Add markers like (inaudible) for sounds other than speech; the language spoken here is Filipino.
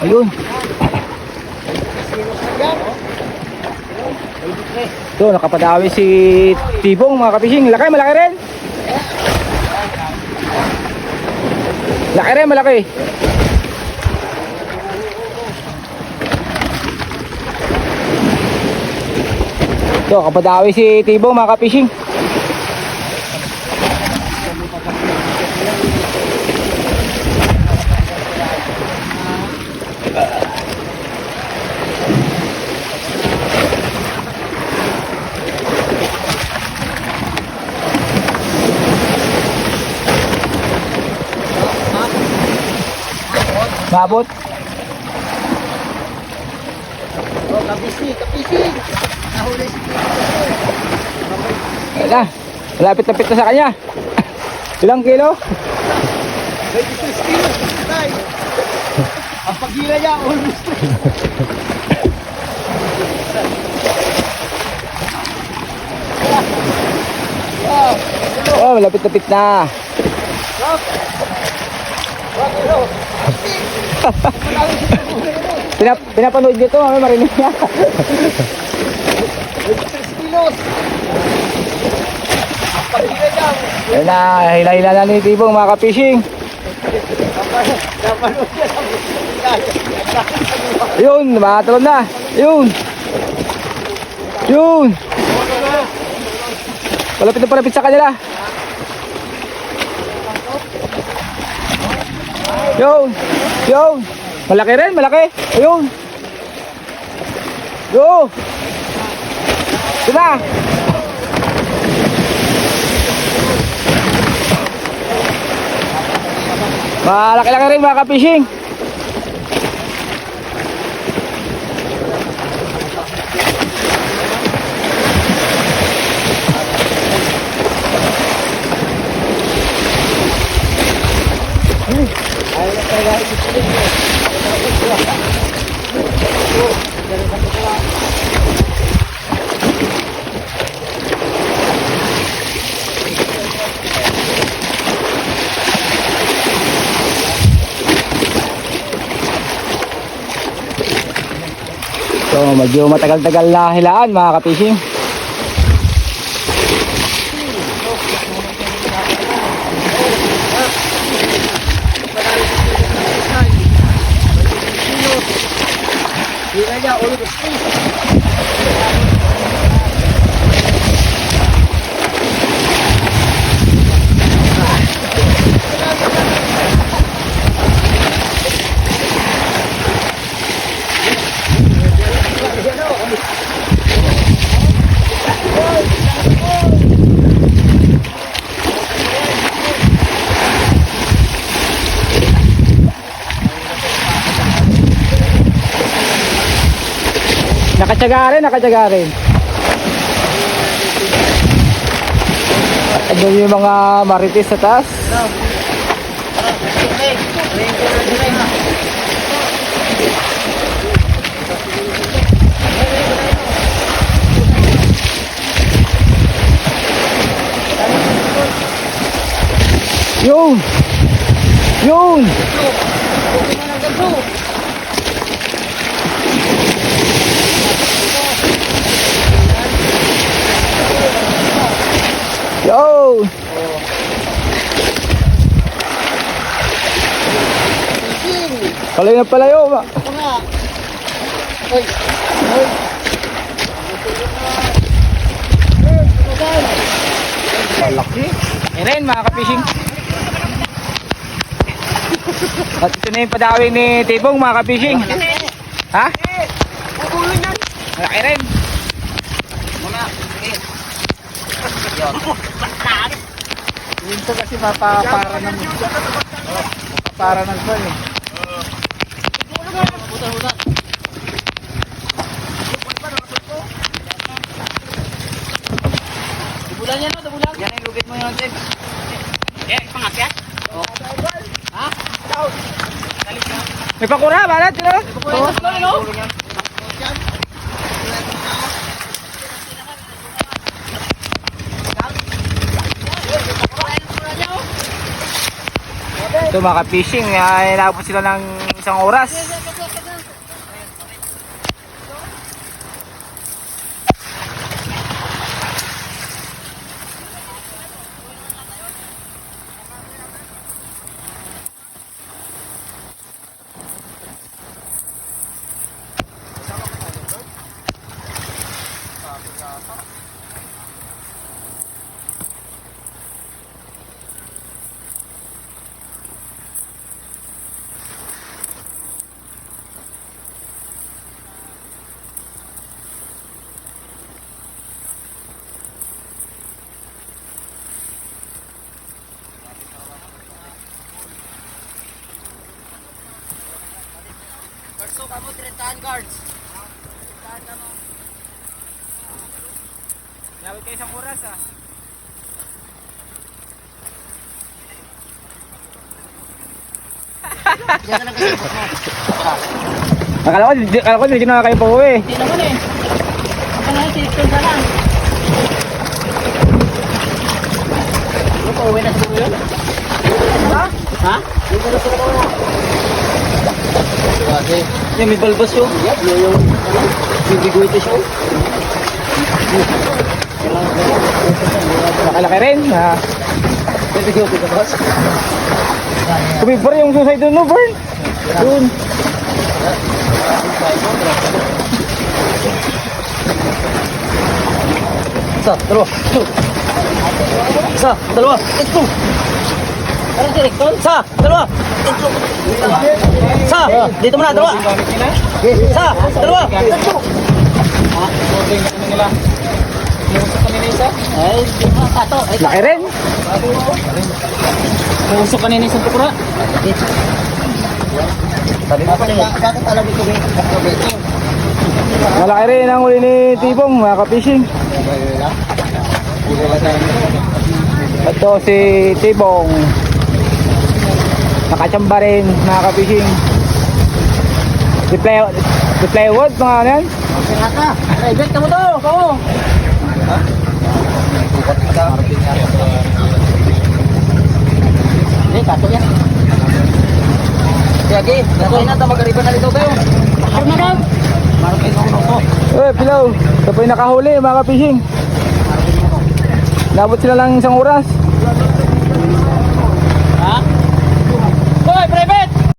Ayun. Ito, nakapadawi si Tibong mga kapising. Laki, malaki rin. Laki rin, malaki. Ito, kapadawi si Tibong mga kapising. Mabot. Oh, kapisi, kapisi. Nahuli si Ayun na. Malapit-lapit na sa kanya. Ilang kilo? 26 kilos. Ang paghila niya, almost. Oh, malapit-lapit na. Rock. Pinap pinapanood niyo to, may marinig niya. 26 kilos. Ang paghila niya. Ayun na, hila-hila na ni Tibong mga ka-fishing. Yun, makatalon na. Yun. Yun. Palapit na palapit sa kanila. Yun. Yun. Malaki rin, malaki. Ayun. Yo. Na. Malaki-laki rin mga ka-fishing. So medyo matagal-tagal na hilaan mga ka-fishing. Hila niya, almost. Nakatsaga rin, nakatsaga rin. Ano yung mga marites sa taas? Yun! Yun! Yo! Palayo na palayo. ma-. Oy. Oy. Malaki. Ayan mga ka-fishing. At ito na yung padawi ni Tibong mga ka-fishing. Ha? Malaki rin. Mga. Minto kasi mapapara ng para ng sol eh. Dabulan yan no, dabulan. Yan yung lugit mo yun, Tim. Eh, pangasya? Oo. Ha? May pakura, balat. Sino? Oo. no? Ito mga ka-fishing, ay inabot sila ng isang oras. Guards, kamu 30 guards. Lawit kayo isang oras ah. Ka (laughs) kasi. Akala ko, di- akala ko hindi na kayo pa uwi. Hindi naman eh. Ako na si Ito na lang. Ano pa, uwi na siguro yun? Ha? Ha? Hindi ko na sila ko na. Yung may balbas yun. Yup, yung yung ano? Bibigoy ito siya. Nakalaki rin. Ah. Bibigoy ito boss. Kumibor yung suicide doon, no, Bern? Doon. Isa, dalawa. Isa, dalawa. Direktor? Isa, dalawa. Isa, dito muna, dalawa. Isa, dalawa. Let's go. Ay, pato. Ay, Laki rin. Puso kanina isang tukura. Sabi ko kanina. Bakit alam ito ba? Malaki rin ang uli ni Tibong, mga ka-fishing. Ito si Tibong. Nakachamba rin, mga ka-fishing. Reply, reply wood, mga ano yan? Sirata. Bet ka mo to. Kamo. Hindi, kato yan. Sige, okay na. Magariban na dito kayo. Na to. Eh, Pilaw. Ito po yung nakahuli, mga ka-fishing. Nabot sila lang isang oras.